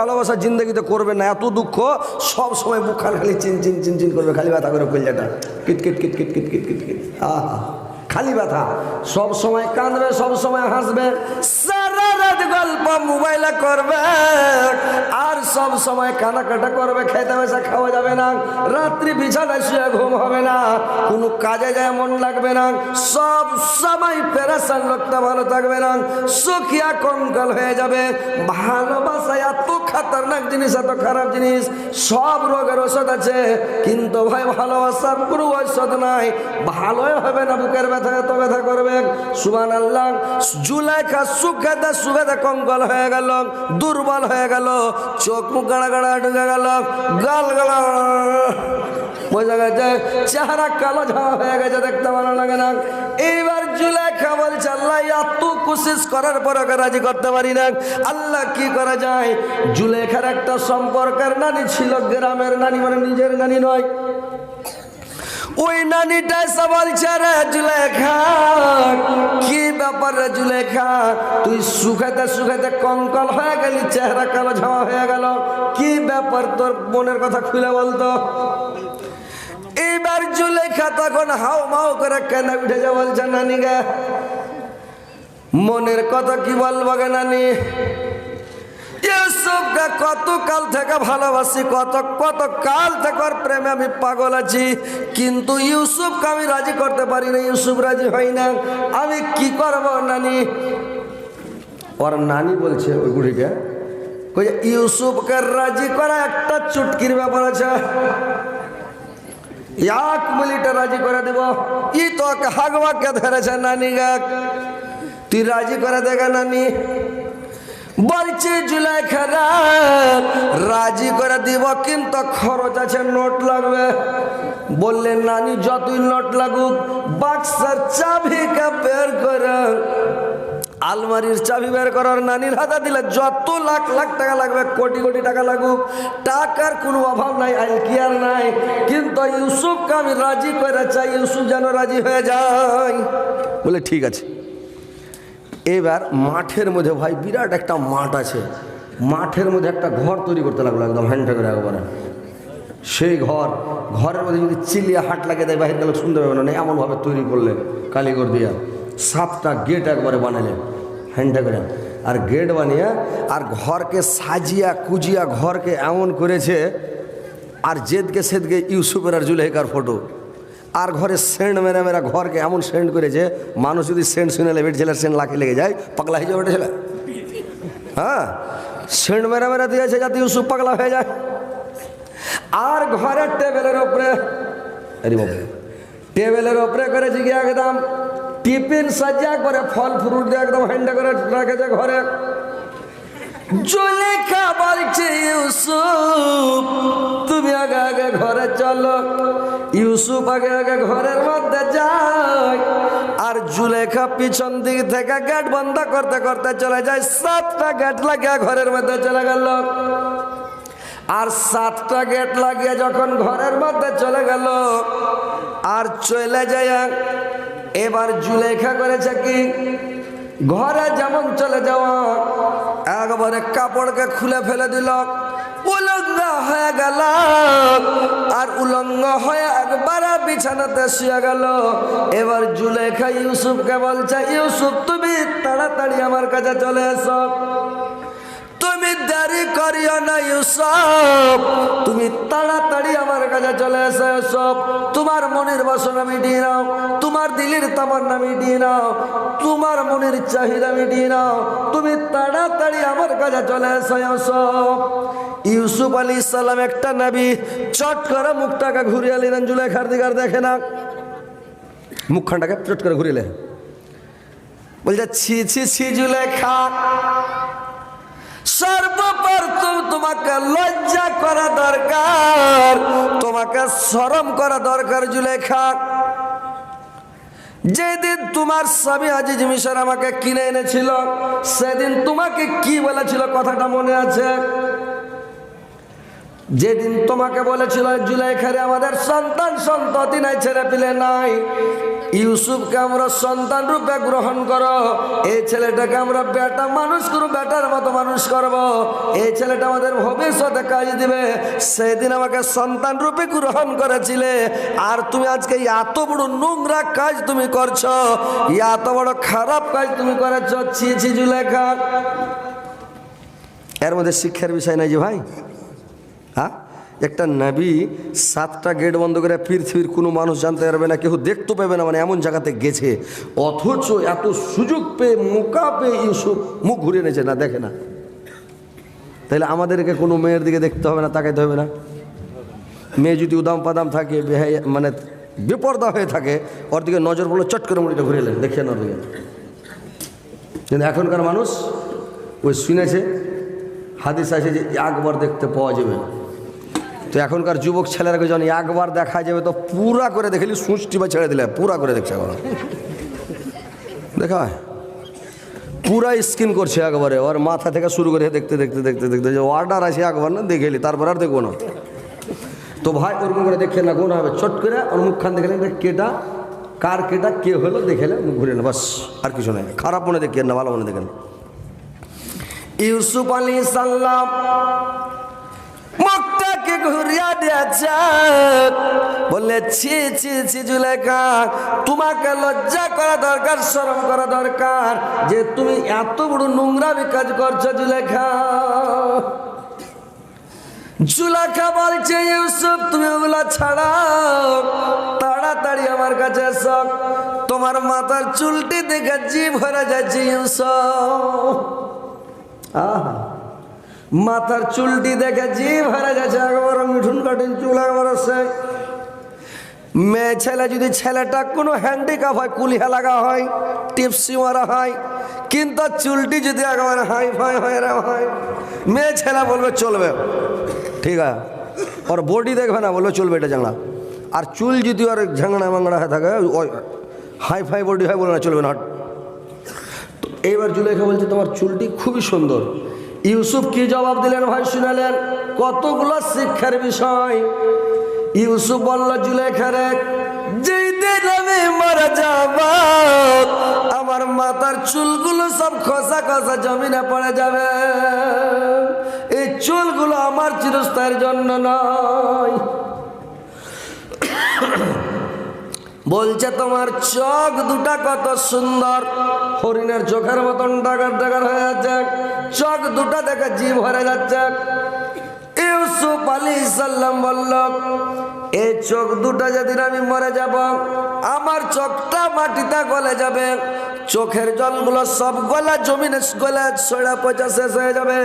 ভালোবাসা জিন্দগিতে করবে না, এত দুঃখ, সব সময় বুক খালি চিন চিন চিন চিন করবে, খালি ব্যথা করে কলজাটা। কিট কিট কিট কিট কিট কিট কিট কিট। আহা, খালি ব্যথা। সব সময় কাঁদবে, সব সময় হাসবে। রাত গল্প মোবাইলে করবে, আর সব সময় কানাকাটা করবে, খেতে বসে খাওয়া যাবে না, রাত্রি বিছানায় শুয়ে ঘুম হবে না, কোনো কাজে যায় মন লাগবে না, সব সময় পেরেশান লোকটা ভালো থাকবে না সুখিয়া কঙ্কাল হয়ে যাবে, ভালোবাসা এত খাতারনাক জিনিস, এত খারাপ জিনিস, সব রোগের ওষুধ আছে, কিন্তু ভাই ভালোবাসার কোনো ঔষধ নাই, ভালোই হবে না বুকের ব্যথা এত ব্যথা করবে সুবান আল্লাহ জুলাইখা সুখেতে সুখেতে কঙ্কল হয়ে গেল, দুর্বল হয়ে গেল, চোখ মুখ গাড়া গাড়া ঢুকে গেল, গাল গালা বোঝা গেছে চেহারা কালো ঝামা হয়ে গেছে দেখতে ভালো লাগে না। এইবার জুলাইখা বলছে আল্লাহ এত কোশিস করার পর ওকে রাজি করতে পারি না। আল্লাহ কি করা যায়? জুলেখার একটা সম্পর্কের নানি ছিল, গ্রামের নানি মানে নিজের নানি নয়। ওই নানিটা এসে বলছে রে জুলেখা। কি ব্যাপার রে জুলেখা? তুই সুখাতে সুখাতে কঙ্কল হয়ে গেলি, চেহারা কালো ঝামা হয়ে গেল। কি ব্যাপার তোর মনের কথা খুলে বলতো? এইবার জুলেখা তখন হাও মাও করে কেন উঠে যা বলছে, নানি গে, মনের কথা কি বলব গে নানি? ইউসুফকে কত কাল থেকে ভালোবাসি, কত কত কাল থেকে প্রেমে আমি পাগল আছি। কিন্তু ইউসুফকে আমি রাজি করতে পারি না ইউসুফ রাজি হয় না। আমি কি করব নানি? ওর নানি বলছে ওই বুড়িকে ইউসুফকে রাজি করা একটা চুটকির ব্যাপার আছে। এক মিনিটে রাজি করে দেব। ই তো হাগবাকে ধরেছে, নানি গাক তুই রাজি করে দেখা নানি। বলছে জুলাই খারাপ। রাজি করে দিব, কিন্তু খরচ আছে, নোট লাগবে। বললেন, নানি, যতই নোট লাগুক, বাক্সার চাবিকে বের করে। আলমারির চাবি বের করার নানির হাতে দিলে যত লাখ লাখ টাকা লাগবে, কোটি কোটি টাকা লাগুক। টাকার কোনো অভাব নাই, আইল কি আর নাই। কিন্তু ইউসুফকে আমি রাজি করে চাই, ইউসুফ যেন রাজি হয়ে যায়। বলে, ঠিক আছে। এবার মাঠের মধ্যে ভাই বিরাট একটা মাঠ আছে। মাঠের মধ্যে একটা ঘর তৈরি করতে লাগল একদম হ্যান্ডটা করে একবারে। সেই ঘর, ঘরের মধ্যে যদি চিলিয়া হাট লাগে দেয় বাহির গেলে শুনতে পাবে না। এমনভাবে তৈরি করলে কালীগর দিয়া। সাতটা গেট একবারে বানালেন হ্যান্ডটা করে। আর গেট বানিয়ে, আর ঘরকে সাজিয়া কুজিয়া ঘরকে এমন করেছে, আর জেদকে সেদকে ইউসুফের আর জুলেখার ফটো আর ঘরে সেন্ট মেরা মেরা ঘরকে এমন সেন্ট করেছে, মানুষ যদি সেন্ট শুনে লেবে ছেলের সেন্ট লাখে লেগে যায়, পাগলা হয়ে যাবে ছেলে। হ্যাঁ? সেন্ট মেরা মেরা দিয়েছে যাতে ইউসুফ পাগলা হয়ে যায়। আর ঘরের টেবিলের ওপরে টেবিলের ওপরে করেছি কি একদম টিফিন সাজিয়া করে ফল, ফ্রুট দিয়ে একদম হ্যান্ডা করে রেখেছে ঘরে। জুলেখা বলছে ইউসুফ, তুমি আগে আগে ঘরে চলো। ইউসুফ আগে আগে ঘরের মধ্যে যায়, আর জুলেখা পিছন দিক থেকে গেট বন্ধ করতে করতে চলে যায়। সাতটা গেট লাগিয়ে ঘরের মধ্যে চলে গেল। আর সাতটা গেট লাগিয়ে যখন ঘরের মধ্যে চলে গেল, আর চলে যায়, এবার জুলেখা করেছে কি? ঘরে যেমন চলে যাওয়া একবারে কাপড়কে খুলে ফেলে দিল। উলঙ্গ হয়ে গেল। আর উলঙ্গ হয়ে একবারে বিছানাতে শুয়ে গেল। এবার জুলেখা ইউসুফকে বলছে, ইউসুফ, তুমি তাড়াতাড়ি আমার কাছে চলে এসো। করিও তুমি তাড়াতাড়ি আমার কাছে চলে এসো ইউসুফ তোমার মনের বাসনা মিটিয়ে নাও, তোমার দিলের তামান্না মিটিয়ে নাও, তোমার মনের চাহিদা মিটিয়ে নাও। তুমি তাড়াতাড়ি আমার কাছে চলে এসো ইউসুফ ইউসুফ আলী ইসলাম একটা নবী, চট করে মুখটাকে ঘুরিয়ে নিলেন জুলেখার দিকার দেখে না। মুখখানটাকে চট করে ঘুরিয়ে বলছে, ছি ছি ছি, জুলেখা। সর্বপ্রথম তোমাকে লজ্জা করা দরকার, তোমাকে সরম করা দরকার জুলেখা। যেদিন তোমার স্বামী আজিজ মিশর আমাকে কিনে এনেছিল, সেদিন তোমাকে কি বলেছিল কথাটা মনে আছে? যেদিন তোমাকে বলেছিল জুলাইখারে আমাদের সন্তান সন্ততি নাই ছেলে পিলে নাই। ইউসুফকে আমরা সন্তান রূপে গ্রহণ করো। এই ছেলেটাকে আমরা বেটা মানুষ করব বেটার মতো মানুষ করব। এই ছেলেটা আমাদের ভবিষ্যতে কাজ দিবে। সেদিন আমাকে সন্তান রূপে গ্রহণ করেছিলে। আর তুমি আজকে এত বড় নোংরা কাজ তুমি করছ, এত বড় খারাপ কাজ তুমি করেছ। ছি ছি জুলেখা এর মধ্যে শিক্ষার বিষয় নাই যে ভাই? হ্যাঁ? একটা নাবি সাতটা গেট বন্ধ করে পৃথিবীর কোনো মানুষ জানতে পারবে না, কেউ দেখতে পাবে না মানে এমন জায়গাতে গেছে। অথচ এত সুযোগ পেয়ে, মোকা পেয়ে ইউসুফ মুখ ঘুরে নিয়েছে না দেখে না। তাহলে আমাদেরকে কোনো মেয়ের দিকে দেখতে হবে না, তাকাইতে হবে না। মেয়ে যদি উদাম পাদাম থাকে মানে বেপর্দা হয়ে থাকে, ওর দিকে নজর পড়ল চট করে মুড়িটা ঘুরে এলেন দেখে ওর দিকে। কিন্তু এখনকার মানুষ ওই শুনেছে, হাদিস আছে যে একবার দেখতে পাওয়া যাবে তো এখনকার যুবক ছেলেরাকে যখন একবার দেখা যাবে তো পুরা করে দেখলি সুষ্টি বা ছেড়ে দিলে, পুরা করে দেখছে এখন। দেখা? পুরা স্কিন করছে একবারে। ওর মাথা থেকে শুরু করে দেখতে দেখতে দেখতে দেখতে, যে অর্ডার আছে একবার না দেখেলি তারপর আর দেখব না। তো ভাই ওরকম করে দেখে না কোন হবে। চট করে ওর মুখখান দেখ কেটা, কার কেটা, কে হলো দেখেলে মুখ ঘুরে না, বাস, আর কিছু নাই। খারাপ মনে দেখেন না, ভালো মনে দেখেন ইউসুফ আলী সাল্লাম মুখটাকে ঘুরিয়া দিয়েছে বললে, ছি ছি ছি, জুলেখা, তোমাকে লজ্জা করা দরকার, শরম করা দরকার, যে তুমি এত বড় নোংরামি কাজ করছ জুলেখা। জুলেখা বলছে, ইউসুফ, তুমি ওগুলো ছাড়াও, তাড়াতাড়ি আমার কাছে এসো। তোমার মাথার চুলটি দেখে জিভ ভরে যাচ্ছে, ইউসুফ। আহা। মাথার চুলটি দেখে জিভ হারা যাচ্ছে একবার মিঠুন কাটিন চুল একবার আছে মেয়ে ছেলে যদি ছেলেটা কোনো হ্যান্ডিক্যাপ হয়, কুলিহা লাগা হয় টিপসি মারা হয়, কিন্তু চুলটি যদি একেবারে হাই ফাই হয় রে হয়, মেয়ে ছেলে বলবে, চলবে। ঠিক আছে? ওর বডি দেখবে না, বলবে, চলবে এটা জাংলা আর চুল যদি ওর ঝাংড়া মাংড়া হয়ে থাকে, ওই হাই ফাই বডি হয় বলে না, চলবে না এইবার জুলেখা বলছে, তোমার চুলটি খুবই সুন্দর। ইউসুফ কি জবাব দিলেন ভাই শুনালেন? কতগুলো শিক্ষার বিষয়। ইউসুফ বলল জুলেখারে যেই মারা আমার মাথার চুলগুলো সব খসা খসা জমিনে পড়ে যাবে। এই চুলগুলো আমার চিরস্থায়ের জন্য নয়। বলছে তোমার চোখ দুটা কত সুন্দর। হরিণের চোখের মতন ডাকার ডাকার হয়ে যাচ্ছে। চোখ দুটা দেখে জীব ভরে যাচ্ছে। ইউসুফ আলী সাল্লাম বলল এই চোখ দুটা যেদিন আমি মরে যাব, আমার চোখটা মাটিতে গলে যাবে। চোখের জলগুলো সব গলা, জমিনে গলে সড়া পচা শেষ হয়ে যাবে।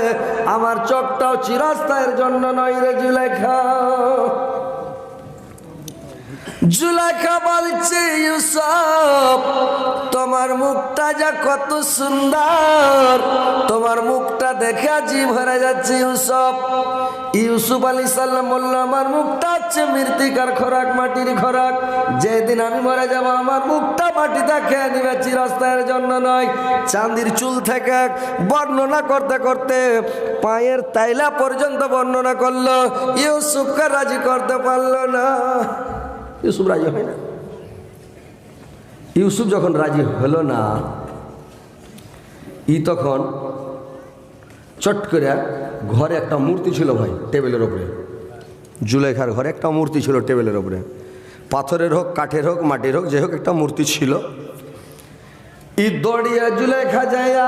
আমার চোখটাও চিরস্থায়ের জন্য নয় রে জুলেখা জুলাখা বলছে, ইউসুফ, তোমার মুখটা যা কত সুন্দর। তোমার মুখটা দেখে আজি ভরে যাচ্ছে, ইউসুফ। ইউসুফ আলী সাল্লাম বলল, আমার মুখটা হচ্ছে মৃত্তিকার খোরাক, মাটির খোরাক। যেদিন আমি মরে যাব, আমার মুখটা মাটিতে খেয়ে নিবে, চিরস্থায়ের জন্য নয়। চাঁদির চুল থেকে বর্ণনা করতে করতে পায়ের তাইলা পর্যন্ত বর্ণনা করল। ইউসুফকে রাজি করতে পারল না। ইউসুফ রাজি হয় না। ইউসুফ যখন রাজি হলো না, ই তখন চট করে ঘরে একটা মূর্তি ছিল ভাই, টেবিলের ওপরে জুলেখার ঘরে একটা মূর্তি ছিল টেবিলের ওপরে পাথরের হোক, কাঠের হোক, মাটির হোক, যে হোক একটা মূর্তি ছিল। ই দড়িয়া জুলেখা যায়া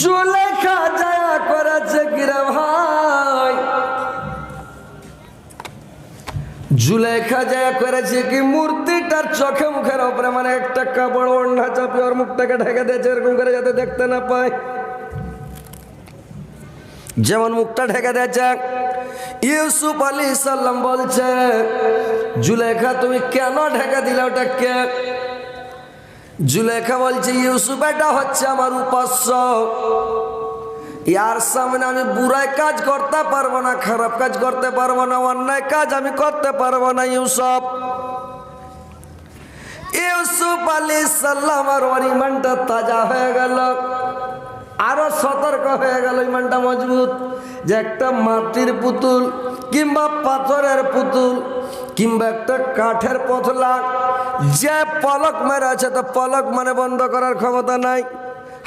জুলেখা যায়া করেছে কিরা ভাই? জুলেখা যা করেছে কি মূর্তিটার চোখে মুখের ওপরে? মানে একটা কাপড় ওড়না চাপি ওর মুখটাকে ঢেকে দিয়েছে, এরকম করে যাতে দেখতে না পায়। যেমন মুখটা ঢেকে দিয়েছে, ইউসুফ আলী সাল্লাম বলছে জুলেখা তুমি কেন ঢেকে দিলে ওটাকে? জুলেখা বলছে, ইউসুফ, এটা হচ্ছে আমার উপাস্য। ইয়ার সামনে আমি বুড়াই কাজ করতে পারব না, খারাপ কাজ করতে পারব না, অন্যায় কাজ আমি করতে পারব না ইউসব ইউসুফ আলী সাল্লাম আর ওর ইমানটা তাজা হয়ে গেল, আরও সতর্ক হয়ে গেল ইমানটা মজবুত যে একটা মাটির পুতুল কিংবা পাথরের পুতুল কিংবা একটা কাঠের পথলা যে পলক মেরে আছে, তো পলক মানে বন্ধ করার ক্ষমতা নাই।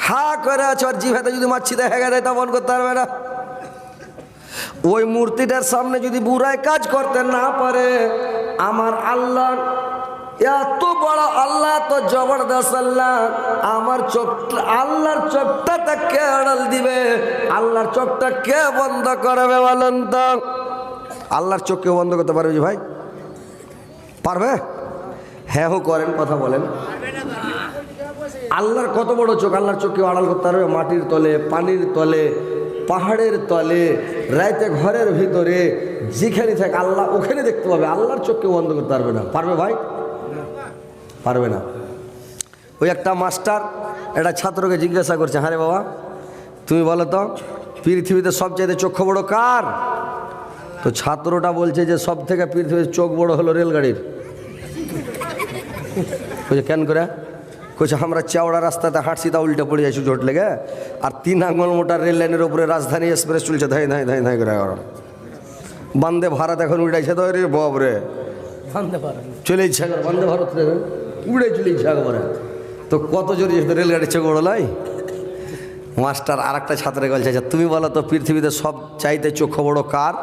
হা করে আছে আর জিভাতে যদি মাছিতে দেখা তা বন্ধ করতে পারবে না। ওই মূর্তিটার সামনে যদি বুড়াই কাজ করতে না পারে, আমার আল্লাহ, এত বড় আল্লাহ তো জবরদস্ত আল্লাহ, আমার চোখ আল্লাহর চোখটা তা কে আড়াল দিবে। আল্লাহর চোখটা কে বন্ধ করবে বলেন তো? আল্লাহর চোখ কেউ বন্ধ করতে পারবে ভাই? পারবে? হ্যাঁ করেন, কথা বলেন। আল্লাহর কত বড় চোখ, আল্লাহর চোখ কেউ আড়াল করতে পারবে? মাটির তলে, পানির তলে, পাহাড়ের তলে, রাইতে ঘরের ভিতরে, যেখানে থাকে, আল্লাহ ওখানে দেখতে পাবে। আল্লাহর চোখ কেউ বন্ধ করতে পারবে না। পারবে ভাই? পারবে না। ওই একটা মাস্টার, একটা ছাত্রকে জিজ্ঞাসা করছে হ্যাঁ বাবা, তুমি বলো তো, পৃথিবীতে সবচাইতে চক্ষু বড় কার? তো ছাত্রটা বলছে যে সব থেকে পৃথিবীর চোখ বড় হলো রেলগাড়ির। বলছে, কেন করে? কইছে আমরা চাওড়া রাস্তাতে হাঁটছি তা উল্টে পড়ে যাইছি জোট লেগে। আর তিন আঙুল মোটা রেল লাইনের উপরে রাজধানী এক্সপ্রেস চলছে ধাই ধাই ধাই ধাই করে বন্দে ভারত এখন উড়াইছে তো রে বাপ রে চলে ইচ্ছা করে বন্দে ভারত রে। উড়ে চলে ইচ্ছা করে তো কত জোরে রেলগাড়ি চোখ বড় লাই মাস্টার আর একটা ছাত্রকে বলছে আচ্ছা তুমি বলো তো পৃথিবীতে সব চাইতে চোখ বড় কার?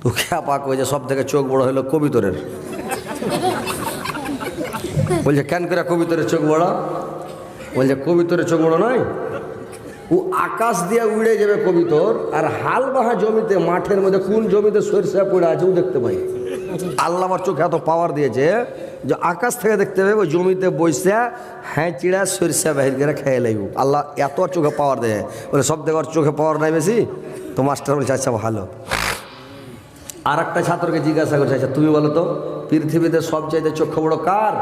তো খেয়া খ্যাপা কইছে সব থেকে চোখ বড় হলো কবিতরের। বলছে কেন করে কবিতরের চোখ বড় বলছে কবিতরের চোখ বড় নয় ও আকাশ দিয়ে উড়ে যাবে কবিতর আর হাল বাহা জমিতে মাঠের মধ্যে কোন জমিতে সরিষা পড়ে আছে ও দেখতে পাই আল্লাহ আমার চোখে এত পাওয়ার দিয়েছে যে আকাশ থেকে দেখতে পাবে ওই জমিতে বসে হ্যাঁ চিড়া সরিষা বাহির করে খেয়ে লাগবে আল্লাহ এত চোখে পাওয়ার দেয় বলে সব থেকে চোখে পাওয়ার নাই বেশি তো মাস্টার বলছে আচ্ছা ভালো আর একটা ছাত্রকে জিজ্ঞাসা করছে আচ্ছা তুমি বলো তো পৃথিবীতে সবচাইতে চোখ বড় কার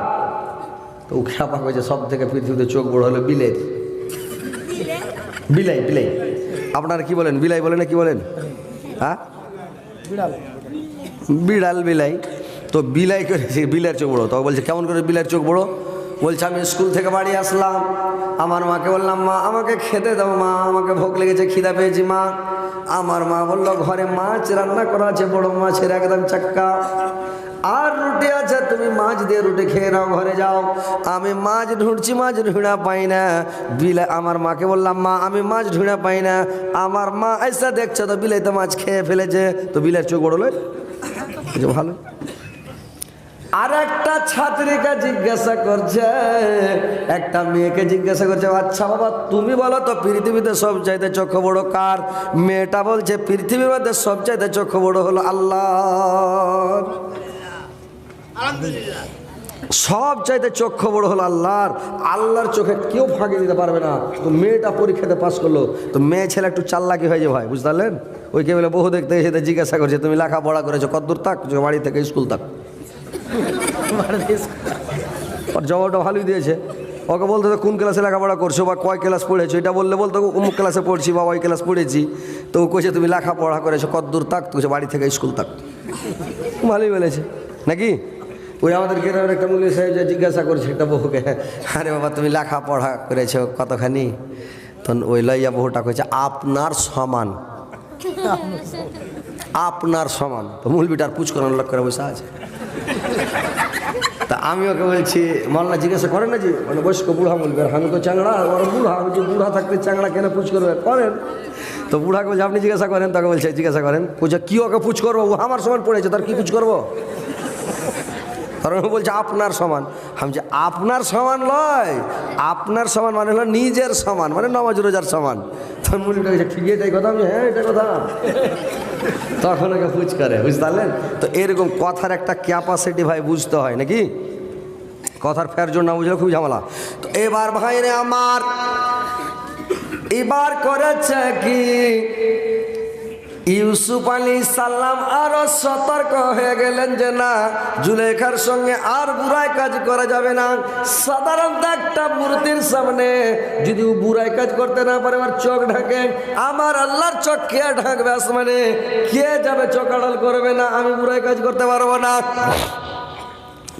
তো ও খ্যাপা করেছে সব থেকে পৃথিবীতে চোখ বড় হলো বিলের বিলাই বিলাই। আপনারা কি বলেন? বিলাই বলেন না কি বলেন? হ্যাঁ? বিড়াল, বিলাই। তো বিলাই করে বিলের চোখ বড়ো। তখন বলছে, কেমন করে বিলের চোখ বড়ো? বলছে, আমি স্কুল থেকে বাড়ি আসলাম। আমার মাকে বললাম, মা, আমাকে খেতে দাও, মা। আমাকে ভোগ লেগেছে, খিদা পেয়েছি, মা। আমার মা বলল, ঘরে মাছ রান্না করা আছে, বড় মাছের একদম চাক্কা। আর রুটি আছে তুমি মাছ দিয়ে রুটি খেয়ে নাও, ঘরে যাও। আমি মাছ ঢুঁড়ছি, মাছ ঢুঁড়া পাই না। বিলে আমার মাকে বললাম, মা, আমি মাছ ঢুঁড়া পাই না। আমার মা এসা দেখছ তো বিলে তো মাছ খেয়ে ফেলেছে। তো বিলের চোখ বড় লয় ভালো। আর একটা ছাত্রীকে জিজ্ঞাসা করছে, একটা মেয়েকে জিজ্ঞাসা করছে আচ্ছা বাবা, তুমি বলো তো, পৃথিবীতে সব চাইতে চোখ বড় কার? মেয়েটা বলছে, পৃথিবীর মধ্যে সব চাইতে চোখ বড় হলো আল্লাহ। সব চাইতে চক্ষু বড় হলো আল্লাহর। আল্লাহর চোখে কেউ ফাঁকি দিতে পারবে না। তো মেয়েটা পরীক্ষাতে পাস করল। তো মেয়ে ছেলে একটু চাল্লাকি হয়ে যায় ভাই, বুঝতে পারলেন? ওই কে বলে, বহু দেখতে এসে জিজ্ঞাসা করছে, তুমি লেখাপড়া করেছ, কতদূর থাক? যে বাড়ি থেকে স্কুল থাক। ওর জবাবটা ভালোই দিয়েছে। ওকে বলতে কোন ক্লাসে লেখাপড়া করছ বা কয় ক্লাস পড়েছো? এটা বললে বলতো, অমুক ক্লাসে পড়ছি বা ওই ক্লাস পড়েছি। তো কইছে, তুমি লেখাপড়া করেছ, কতদূর থাক? তো বাড়ি থেকে স্কুল থাক। ভালোই বলেছে। নাকি? ওই আমাদের গ্রামের একটা মূল্য সাহেব যে জিজ্ঞাসা করছে একটা বহুকে আরে বাবা, তুমি লেখাপড়া করেছ কতখানি? তখন ওই লইয়া বহুটা কইছে, আপনার সমান। আপনার সমান। তো মূলবিটার পুচ করানোর লোক করে বসে আছে। তা আমি ওকে বলছি মাল্লা জিজ্ঞাসা করেন না যে মানে বয়স্ক বুড়া বলবে আমি তো চাংড়া ওর বুড়া, আমি যে বুড়া থাকতে চাংড়া কেন পুচ করবে করেন? তো বুড়াকে বলছে, আপনি জিজ্ঞাসা করেন? তাকে বলছে, জিজ্ঞাসা করেন। বলছে, কি ওকে পুচ করব ও আমার সমান পড়েছে, তার কি পুচ করব কারণ ও বলছে, আপনার সমান। আমি যে আপনার সমান লয়। আপনার সমান মানে হলো নিজের সমান মানে নমাজ রোজার সমান। তখন বলছে ঠিক এটাই কথা। আমি হ্যাঁ এটা কথা। তখন ওকে পুচ করে বুঝতে পারলেন? তো এরকম কথার একটা ক্যাপাসিটি ভাই বুঝতে হয়, নাকি? কথার ফের জন্য বুঝলে খুব ঝামেলা। তো এবার ভাই রে আমার, এবার করেছে কি? ইউসুফ আলী সাল্লাম আরও সতর্ক হয়ে গেলেন যে না জুলেখার সঙ্গে আর বুড়াই কাজ করা যাবে না। সাধারণত একটা মূর্তির সামনে যদি ও বুড়াই কাজ করতে না পারে, আমার চোখ ঢাকে, আমার আল্লাহর চোখ কে ঢাকবে আসমানে? কে যাবে চোখ আড়াল করবে না? আমি বুড়াই কাজ করতে পারব না।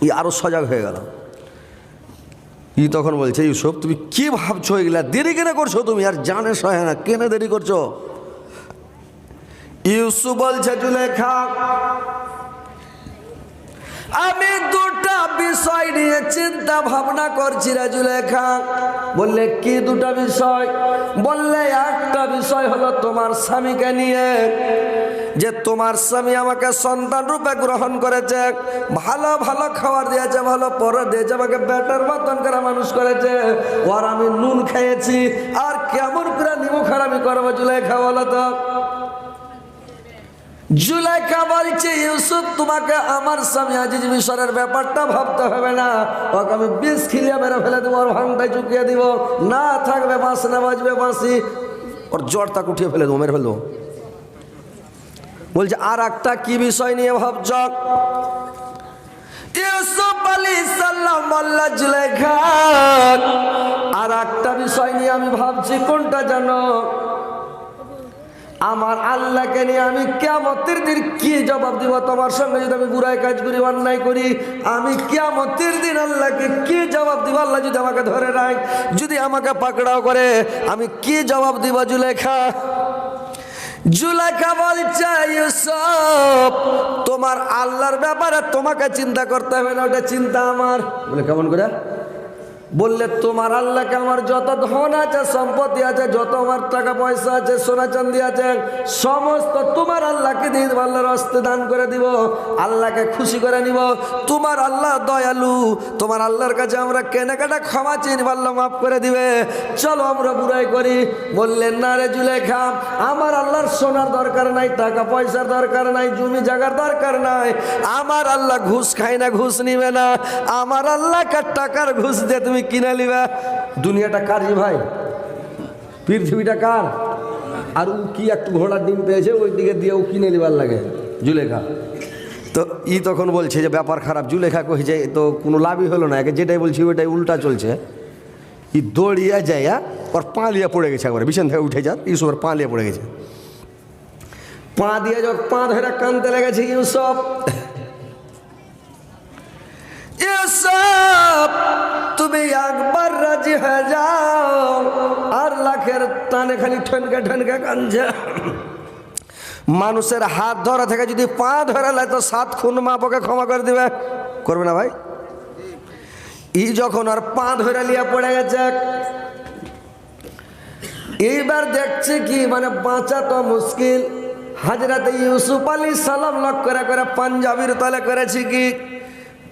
ই আরও সজাগ হয়ে গেল। ই তখন বলছে, ইউসুফ, তুমি কি ভাবছ এগুলা? দেরি কেন করছ তুমি? আর জানে সহে না, কেন দেরি করছ? ইউসুফ বলছে জুলেখা আমি দুটা বিষয় নিয়ে চিন্তা ভাবনা করছি রে জুলেখা বললে, কি দুটা বিষয়? বললে, একটা বিষয় হলো তোমার স্বামীকে নিয়ে, যে তোমার স্বামী আমাকে সন্তান রূপে গ্রহণ করেছে, ভালো ভালো খাবার দিয়েছে, ভালো পরে দিয়েছে, আমাকে ব্যাটার মতন করে মানুষ করেছে। ওর আমি নুন খেয়েছি, আর কেমন করে নিমুখার আমি করব জুলেখা বলো তো? জুলাইকা বলছে ইউসুফ, তোমাকে আমার স্বামী আজিজ মিশরের ব্যাপারটা ভাবতে হবে না। ওকে আমি বিষ খিলিয়ে মেরে ফেলে দেবো, ওর ভাঙটাই চুকিয়ে দিব। না থাকবে বাঁশ না বাজবে বাঁশি ওর জ্বর তাকে উঠিয়ে ফেলে দেবো, মেরে ফেলে দেবো। বলছে, আর একটা কি বিষয় নিয়ে ভাবছ? ইউসুফ জুলেখা আর একটা বিষয় নিয়ে আমি ভাবছি, কোনটা জানো? আমার আল্লাহকে নিয়ে আমি কেমতের দিন কি জবাব দিব? তোমার সঙ্গে যদি আমি বুড়াই কাজ করি, অন্যায় করি, আমি কেমতের দিন আল্লাহকে কি জবাব দিব? আল্লাহ যদি আমাকে ধরে রাখ যদি আমাকে পাকড়াও করে, আমি কি জবাব দিব জুলেখা জুলেখা বলছে, ইউসুফ, তোমার আল্লাহর ব্যাপারে তোমাকে চিন্তা করতে হবে না, ওটা চিন্তা আমার। বলে কেমন করে? বললে, তোমার আল্লাহকে আমার যত ধন আছে, সম্পত্তি আছে, যত আমার টাকা পয়সা আছে, সোনা চান্দি আছে, সমস্ত তোমার আল্লাহকে দিয়ে দেবো, আল্লাহর হস্তে দান করে দিব, আল্লাহকে খুশি করে নিব। তোমার আল্লাহ দয়ালু, তোমার আল্লাহর কাছে আমরা কেনাকাটা ক্ষমা চিনি আল্লাহ মাফ করে দিবে। চলো আমরা বুড়াই করি। বললেন না রে জুলেখা, আমার আল্লাহর সোনার দরকার নাই, টাকা পয়সার দরকার নাই, জমি জায়গার দরকার নাই। আমার আল্লাহ ঘুষ খায় না, ঘুষ নিবে না। আমার আল্লাহকে টাকার ঘুষ দিয়ে তুমি কিনে নিবে? দুনিয়াটা কার জি ভাই? পৃথিবীটা কার? আর ও কি একটু ঘোড়ার ডিম পেয়েছে ওই দিকে দিয়ে ও কিনে নিবার লাগে, জুলেখা। তো ই তখন বলছে যে ব্যাপার খারাপ, জুলেখা কইছে তো কোনো লাভই হলো না, একে যেটাই বলছি ওইটাই উল্টা চলছে। ই দৌড়িয়া যায় ওর পা লিয়া পড়ে গেছে একবার, বিছান থেকে উঠে যান ইউসুফের পা লিয়া পড়ে গেছে। পা দিয়ে যখন পা ধরে কানতে লেগেছে ইউসুফ তুমি একবার রাজি হয়ে যাও, আর লাখের টানে খালি ঠনকে ঠনকে কানছে মানুষের হাত ধরা থেকে যদি পা ধরে লাই তো সাত খুন মাপকে ক্ষমা করে দিবে। করবে না ভাই? ই যখন আর পা ধরে লিয়া পড়ে গেছে, এইবার দেখছে কি মানে বাঁচা তো মুশকিল। হাজরাতে ইউসুফ আলী সালাম লক করে করে পাঞ্জাবির তলে করেছি কি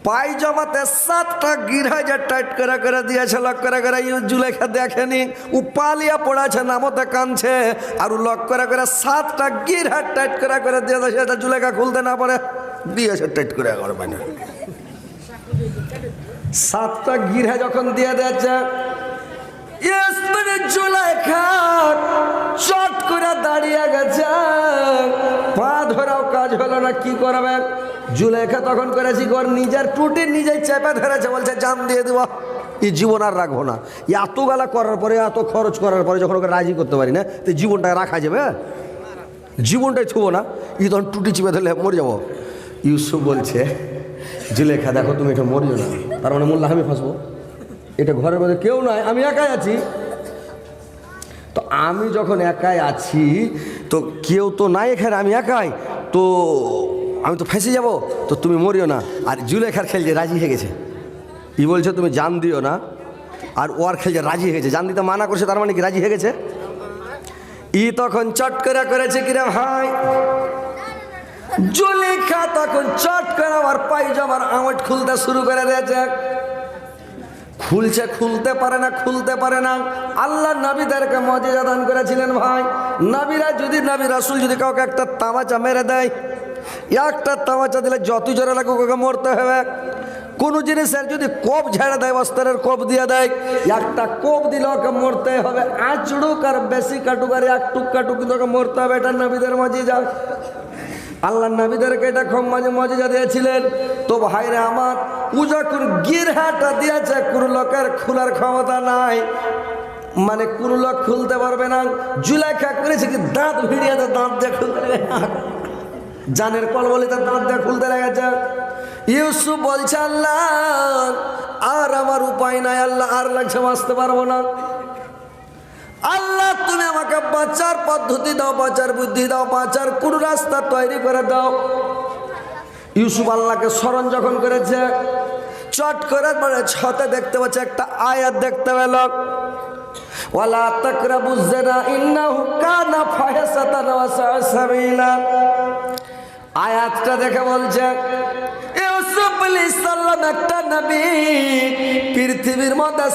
পায়জামাতে সাতটা গির গিরহাজা টাইট করে করে দিয়েছে, লক করে করে ইউ জুলেখা দেখেনি। উ পালিয়া পড়াছে, নামতে কানছে, আর ও লক করে করে সাতটা গির গিরহাট টাইট করে করে দিয়েছে, সেটা জুলেখা খুলতে না পারে। দিয়েছে টাইট করে করে মানে সাতটা গিরহা যখন দিয়ে দিয়েছে চট করে দাঁড়িয়ে গেছে। কাজ না করবে? তখন করেছি ওর নিজের বলছে দিয়ে দিব। এই জীবন আর রাখব না। এত গালা করার পরে, এত খরচ করার পরে, যখন ওকে রাজি করতে পারি না, তো জীবনটা রাখা যাবে জীবনটাই ছুবো না ই তখন টুটি চিপে ধরলে মরে যাব। ইউসুফ বলছে জুলেখা দেখো, তুমি এটা মরিও না। তার মানে মোল্লা আমি ফাঁসবো। এটা ঘরের মধ্যে কেউ নয় আমি একাই আছি। তো আমি যখন একাই আছি, তো কেউ তো নাই এখানে, আমি একাই। তো আমি তো ফেঁসে যাব, তো তুমি মরিও না। আর জুলেখার খেলছে রাজি হয়ে গেছে। ই বলছে, তুমি জান দিও না। আর ওর খেলছে রাজি হয়ে গেছে। জান দিতে মানা করছে, তার মানে কি রাজি হয়ে গেছে? ই তখন চট করে করেছে কিরে ভাই জুলেখা তখন চট করে আমার পাইজামার আঙট খুলতে শুরু করে দিয়েছে। খুলছে খুলতে পারে না খুলতে পারে না আল্লাহ নবীদেরকে মজিজা দান করেছিলেন ভাই নবীরা যদি নবী রাসুল যদি কাউকে একটা তামাচা মেরে দেয় একটা তামাচা দিলে যত জোরে লাগুক ওকে মরতে হবে কোনো জিনিসের যদি কোপ ঝেড়ে দেয় বস্ত্রের কোপ দিয়ে দেয় একটা কোপ দিলে ওকে মরতে হবে আঁচড়ুক আর বেশি কাটুক আর এক টুক কাটুক কিন্তু ওকে মরতে হবে এটা নবীদের মজিজা আল্লাহ নবীদেরকে এটা খুব মাঝে মজা দিয়েছিলেন, তো ভাইরা আমার পূজা কোন গিরহাটা দিয়েছে, কোন লোকের খোলার ক্ষমতা নাই। মানে কোন লোক খুলতে পারবে না। জুলাইখা করেছে কি, দাঁত ভিড়িয়ে তো দাঁত দিয়ে খুলতে জানের কল বলে তার দাঁত দিয়ে খুলতে লেগেছে ইউসুফ বলছে, আল্লাহ, আর আমার উপায় নাই, আল্লাহ, আর লাগছে বাঁচতে পারব না। আল্লাহ, তুমি আমাকে বাঁচার পদ্ধতি দাও, বাঁচার বুদ্ধি দাও, বাঁচার কোন রাস্তা তৈরি করে দাও। ইউসুফ আল্লাহকে স্মরণ যখন করেছে, চট করে পরে ছতে দেখতে পাচ্ছে, একটা আয়াত দেখতে পেল। একটা নবী পৃথিবীর মধ্যে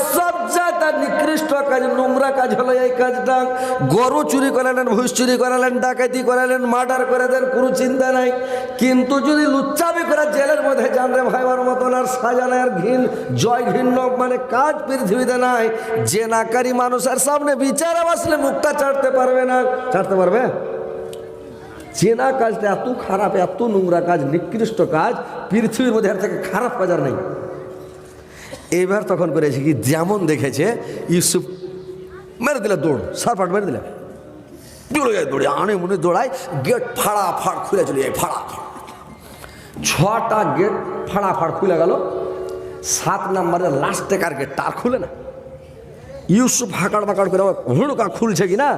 সবচেয়ে নিকৃষ্ট কাজ, নোংরা কাজ হলো এই কাজটা। গরু চুরি করালেন ভুষ চুরি করালেন, ডাকাতি করালেন, মার্ডার করে দেন, কোনো চিন্তা নাই। কিন্তু যদি লুচ্চাবি করে জেলের মধ্যে যান রে ভাইবার মতন আর সাজানো আর ঘিন জয় ঘিন্ন মানে কাজ পৃথিবীতে নাই। যে নাকারি মানুষের সামনে বিচারে বসলে মুখটা চাটতে পারবে না। চাটতে পারবে? চেনা কাজটা এত খারাপ, এত নোংরা কাজ, নিকৃষ্ট কাজ, পৃথিবীর মধ্যে আর থেকে খারাপ কাজ আর নেই। এবার তখন করেছে কি যেমন দেখেছে, ইউসুফ মেরে দিলে দৌড় সারপাট মেরে দিলে। দৌড়ে যায়, দৌড়ে আনে মনে দৌড়ায়, গেট ফাড়া ফাড় খুলে চলে যায়, ফাড়া ছটা গেট ফাড়া ফাড় খুলে গেল, সাত নম্বরের লাস্টে কার গেটটা আর খুলে না। ইউসুফ হাঁকাড় বাঁকাড় করে হুড়কা খুলছে কি না?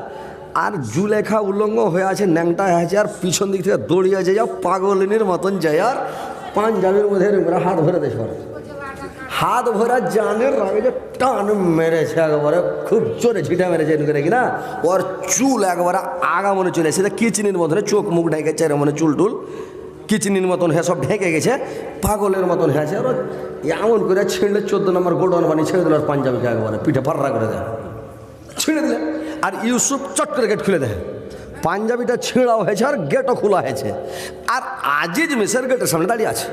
আর জুলেখা উল্লঙ্গ হয়ে আছে ন্যাংটা হয়ে আছে, আর পিছন দিক থেকে দৌড়িয়ে যায় যা পাগলিনীর মতন যায়, আর পাঞ্জাবের মধ্যে হাত ভরে দেশ হাত ভরা জানের যে টান মেরেছে একবারে, খুব জোরে ছিটা মেরেছে এরকম করে কিনা ওর চুল একবারে আগা মনে চলে এসেছে। কিচনির মতন চোখ মুখ ঢেকেছে এর মনে চুল টুল। কিচনির মতন হ্যাঁ সব ঢেকে গেছে, পাগলের মতন হয়ে আছে। আর এমন করে ছেড়ে চোদ্দ নম্বর গোডন বানিয়ে ছেড়ে দিল আর পাঞ্জাবিকে একবারে, পিঠে ফার্রা করে দেয়। ছিঁড়ে দিলে। আর ইউসুফ চট করে গেট খুলে দেয়। পাঞ্জাবিটা ছিঁড়াও হয়েছে আর গেটও খোলা হয়েছে। আর আজিজ মিসের গেটের সামনে দাঁড়িয়ে আছে।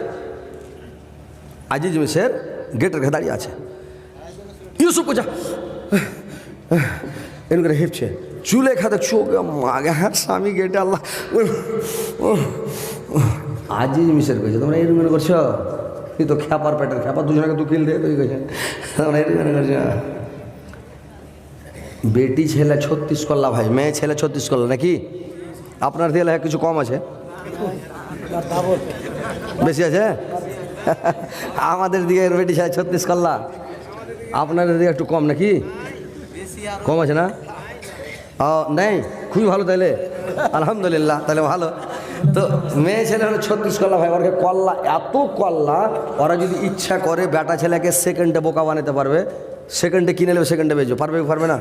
আজিজ মিসের গেটের কাছে দাঁড়িয়ে আছে। ইউসুফ কোচা এরকম করে হেপছে। চুলে খাতে চোখ মাগে হ্যাঁ স্বামী গেটে, আল্লাহ। আজিজ মিসের কইছে তোমরা এরকম করছ? তুই তো খ্যাপার পেটের খ্যাপা, দুজনকে তো কিল দিয়ে তুই কইছে তোমরা এরকম করছ? বেটি ছেলে ছত্রিশ করলা ভাই, মেয়ে ছেলে ছত্রিশ করলা নাকি? আপনার দিলে কিছু কম আছে? বেশি আছে? আমাদের দিকে বেটি ছেলে ছত্রিশ করলা। আপনাদের দিকে একটু কম নাকি? কম আছে না? ও, নেই? খুবই ভালো তাইলে। আলহামদুলিল্লাহ তাহলে ভালো। তো মেয়ে ছেলে হলো ছত্রিশ কল্লা ভাই, ওরকে কল্লা এত কল্লা ওরা যদি ইচ্ছা করে বেটা ছেলেকে সেকেন্ডে বোকা বানাতে পারবে সেকেন্ডে কিনে নেবে সেকেন্ডে বেচবে, পারবে পারবে না?